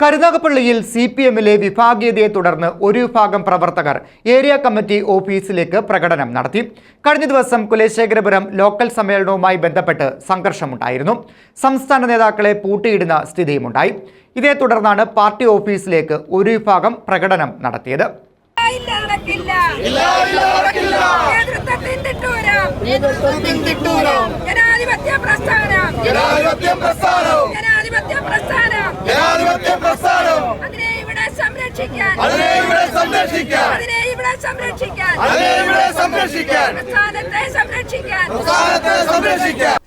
കരുനാഗപ്പള്ളിയിൽ C P എമ്മിലെ വിഭാഗീയതയെ തുടർന്ന് ഒരു വിഭാഗം പ്രവർത്തകർ ഏരിയ കമ്മിറ്റി ഓഫീസിലേക്ക് പ്രകടനം നടത്തി. കഴിഞ്ഞ ദിവസം കുലശേഖരപുരം ലോക്കൽ സമ്മേളനവുമായി ബന്ധപ്പെട്ട് സംഘർഷമുണ്ടായിരുന്നു. സംസ്ഥാന നേതാക്കളെ പൂട്ടിയിടുന്ന സ്ഥിതിയുമുണ്ടായി. ഇതേ തുടർന്നാണ് പാർട്ടി ഓഫീസിലേക്ക് ഒരു വിഭാഗം പ്രകടനം നടത്തിയത്. നേതൃത്വത്തിൻ തിട്ടൂരം. ഇവിടെ സംരക്ഷിക്കാൻ. അതിനെ ഇവിടെ സംരക്ഷിക്കാൻ. അതിനെ ഇവിടെ സംരക്ഷിക്കാൻ.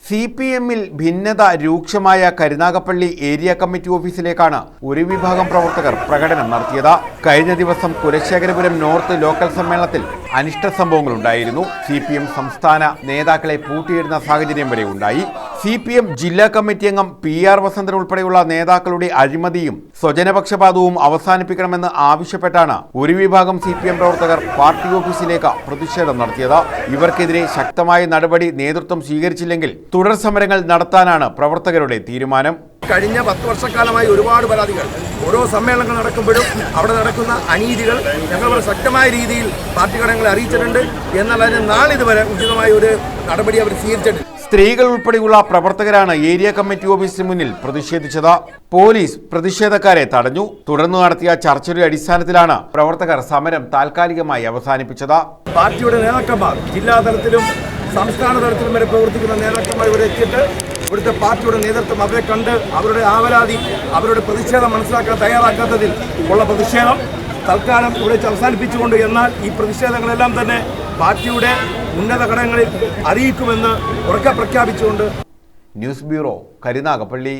സി പി എമ്മിൽ ഭിന്നത രൂക്ഷമായ കരുനാഗപ്പള്ളി ഏരിയ കമ്മിറ്റി ഓഫീസിലേക്കാണ് ഒരു വിഭാഗം പ്രവർത്തകർ പ്രകടനം നടത്തിയത്. കഴിഞ്ഞ ദിവസം കുലശേഖരപുരം നോർത്ത് ലോക്കൽ സമ്മേളനത്തിൽ അനിഷ്ട സംഭവങ്ങളുണ്ടായിരുന്നു സി പി എം സംസ്ഥാന നേതാക്കളെ പൂട്ടിയിടുന്ന സാഹചര്യം വരെ ഉണ്ടായി. സി പി എം ജില്ലാ കമ്മിറ്റി അംഗം പി ആർ വസന്തൻ ഉൾപ്പെടെയുള്ള നേതാക്കളുടെ അഴിമതിയും സ്വജനപക്ഷപാതവും അവസാനിപ്പിക്കണമെന്ന് ആവശ്യപ്പെട്ടാണ് ഒരു വിഭാഗം സി പി എം പ്രവർത്തകർ പാർട്ടി ഓഫീസിലേക്ക് പ്രതിഷേധം നടത്തിയത്. ഇവർക്കെതിരെ ശക്തമായ നടപടി നേതൃത്വം സ്വീകരിച്ചില്ലെങ്കിൽ തുടർ സമരങ്ങൾ നടത്താനാണ് പ്രവർത്തകരുടെ തീരുമാനം. കഴിഞ്ഞ പത്ത് വർഷക്കാലമായി ഒരുപാട് പരാതികൾ. ഓരോ സമ്മേളനങ്ങൾ നടക്കുമ്പോഴും അവിടെ നടക്കുന്ന അനീതികൾ ഞങ്ങൾ വളരെ ശക്തമായ രീതിയിൽ പാർട്ടി ഘടകങ്ങളെ അറിയിച്ചിട്ടുണ്ട്. എന്നുള്ളതിന് നാളിതുവരെ ഉചിതമായ ഒരു നടപടി അവർ സ്വീകരിച്ചിട്ടുണ്ട് സ്ത്രീകൾ ഉൾപ്പെടെയുള്ള പ്രവർത്തകരാണ് ഏരിയ കമ്മിറ്റി ഓഫീസിന് മുന്നിൽ പ്രതിഷേധിച്ചത്. പോലീസ് പ്രതിഷേധക്കാരെ തടഞ്ഞു. തുടർന്ന് നടത്തിയ ചർച്ചയുടെ അടിസ്ഥാനത്തിലാണ് പ്രവർത്തകർ സമരം താൽക്കാലികമായി അവസാനിപ്പിച്ചത്. പാർട്ടിയുടെ നേതാക്കന്മാർ ജില്ലാ തലത്തിലും സംസ്ഥാന തലത്തിലും വരെ പ്രവർത്തിക്കുന്ന നേതാക്കന്മാർ ഇവിടെ എത്തിയിട്ട് ഇവിടുത്തെ പാർട്ടിയുടെ നേതൃത്വം അവരെ കണ്ട് അവരുടെ ആവലാതി അവരുടെ പ്രതിഷേധം മനസ്സിലാക്കാൻ തയ്യാറാക്കാത്തതിൽ ഉള്ള പ്രതിഷേധം തൽക്കാലം ഇവിടെ അവസാനിപ്പിച്ചുകൊണ്ട് എന്നാൽ ഈ പ്രതിഷേധങ്ങളെല്ലാം തന്നെ പാർട്ടിയുടെ ഉന്നത ഘടകങ്ങളിൽ അറിയിക്കുമെന്ന് ഉറക്കെ പ്രഖ്യാപിച്ചുകൊണ്ട് ന്യൂസ് ബ്യൂറോ കരുനാഗപ്പള്ളി